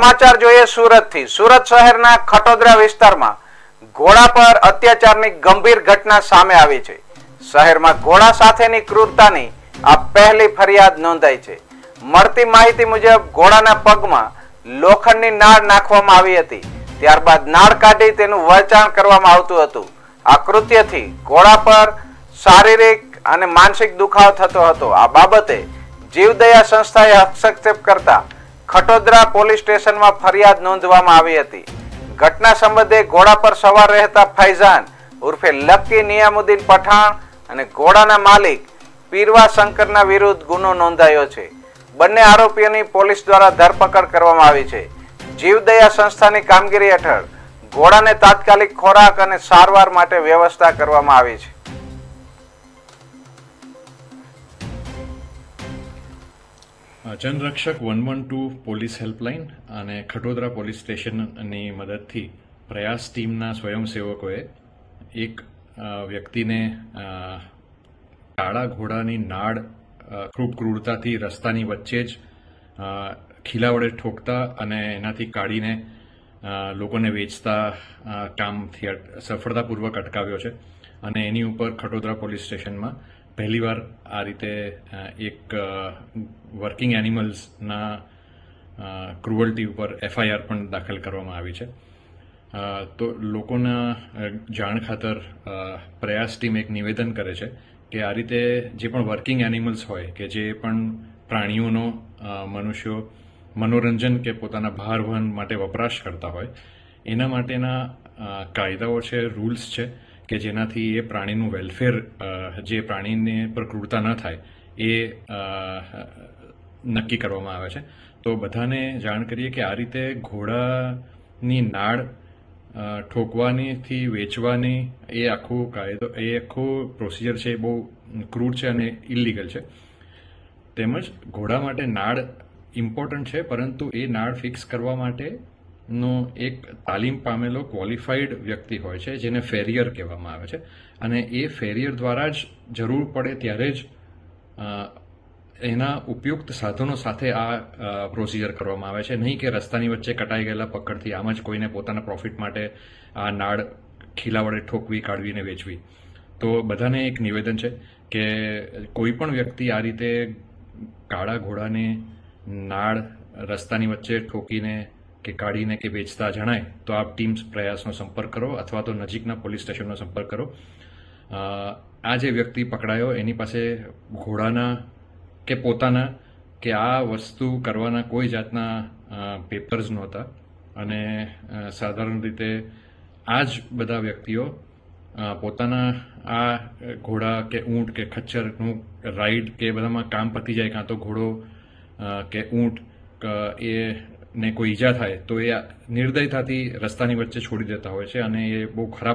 સમાચાર જોઈએ સુરતથી. સુરત શહેરના ખટોદરા વિસ્તારમાં ઘોડા પર અત્યાચારની ગંભીર ઘટના સામે આવી છે. શહેરમાં ઘોડા સાથેની ક્રૂરતાની આ પહેલી ફરિયાદ નોંધાઈ છે. મળતી માહિતી મુજબ ઘોડાના પગમાં લોખંડની નાળ નાખવામાં આવી હતી. ત્યારબાદ નાળ કાઢી તેનું વહેંચાણ કરવામાં આવતું હતું. આ કૃત્યથી ઘોડા પર શારીરિક અને માનસિક દુખાવો થતો હતો. આ બાબતે જીવદયા સંસ્થાએ હસ્તક્ષેપ કરતા ખટોદરા પોલીસ સ્ટેશનમાં ફરિયાદ નોંધવામાં આવી હતી. ઘટના સંબંધે ઘોડા પર સવાર રહેતા ફૈઝાન ઉર્ફે લક્કી નિયામુદ્દીન પઠાણ અને ઘોડાના માલિક પીરવા શંકરના વિરુદ્ધ ગુનો નોંધાયો છે. બંને આરોપીઓની પોલીસ દ્વારા ધરપકડ કરવામાં આવી છે. જીવદયા સંસ્થાની કામગીરી હેઠળ ઘોડાને તાત્કાલિક ખોરાક અને સારવાર માટે વ્યવસ્થા કરવામાં આવી છે. જનરક્ષક one one two police helpline અને ખટોદરા પોલીસ સ્ટેશનની મદદથી પ્રયાસ ટીમના સ્વયંસેવકોએ એક વ્યક્તિને કાળા ઘોડાની નાળ ખૂબ ક્રૂરતાથી રસ્તાની વચ્ચે જ ખીલા વડે ઠોકતા અને એનાથી કાઢીને લોકોને વેચતા કામથી સફળતાપૂર્વક અટકાવ્યો છે. અને એની ઉપર ખટોદરા પોલીસ સ્ટેશનમાં પહેલીવાર આ રીતે એક વર્કિંગ એનિમલ્સના ક્રુઅલ્ટી ઉપર એફઆઈઆર પણ દાખલ કરવામાં આવી છે. તો લોકોના જાણ ખાતર પ્રયાસ ટીમ એક નિવેદન કરે છે કે આ રીતે જે પણ વર્કિંગ એનિમલ્સ હોય કે જે પણ પ્રાણીઓનો મનુષ્યો મનોરંજન કે પોતાના ભાર વહન માટે વપરાશ કરતા હોય, એના માટેના કાયદાઓ છે, રૂલ્સ છે કે જેનાથી એ પ્રાણીનું વેલફેર જે પ્રાણીને પર ક્રૂરતા ન થાય, એ નક્કી કરવામાં આવે છે. તો બધાને જાણ કરીએ કે આ રીતે ઘોડાની નાળ ઠોકવાનીથી વેચવાની એ આખું કાયદો, એ આખું પ્રોસિજર છે એ બહુ ક્રૂર છે અને ઇલિગલ છે. તેમજ ઘોડા માટે નાળ ઇમ્પોર્ટન્ટ છે, પરંતુ એ નાળ ફિક્સ કરવા માટેનો એક તાલીમ પામેલો ક્વોલિફાઈડ વ્યક્તિ હોય છે, જેને ફેરિયર કહેવામાં આવે છે. અને એ ફેરિયર દ્વારા જ જરૂર પડે ત્યારે જ એના ઉપયુક્ત સાધનો સાથે આ પ્રોસિજર કરવામાં આવે છે. નહીં કે રસ્તાની વચ્ચે કટાઈ ગયેલા પકડથી આમ જ કોઈને પોતાના પ્રોફિટ માટે આ નાળ ખીલા વડે ઠોકવી, કાઢવીને વેચવી. તો બધાને એક નિવેદન છે કે કોઈ પણ વ્યક્તિ આ રીતે કાળા ઘોડાને નાળ રસ્તાની વચ્ચે ઠોકીને કે કાઢીને કે વેચતા જણાય, તો આપ ટીમ્સ પ્રયાસનો સંપર્ક કરો અથવા તો નજીકના પોલીસ સ્ટેશનનો સંપર્ક કરો. આ જે વ્યક્તિ પકડાયો, એની પાસે ઘોડાના કે પોતાના કે આ વસ્તુ કરવાના કોઈ જાતના પેપર્સ નહોતા. અને સાધારણ રીતે આ જ બધા વ્યક્તિઓ પોતાના આ ઘોડા કે ઊંટ કે ખચ્ચરનું રાઈડ કે બધામાં કામ પતી જાય, કાં તો ઘોડો કે ઊંટ એ ને કોઈ ઈજા થાય તો એ નિર્દયતાથી રસ્તાની વચ્ચે છોડી દેતા હોય છે અને એ બહુ ખરાબ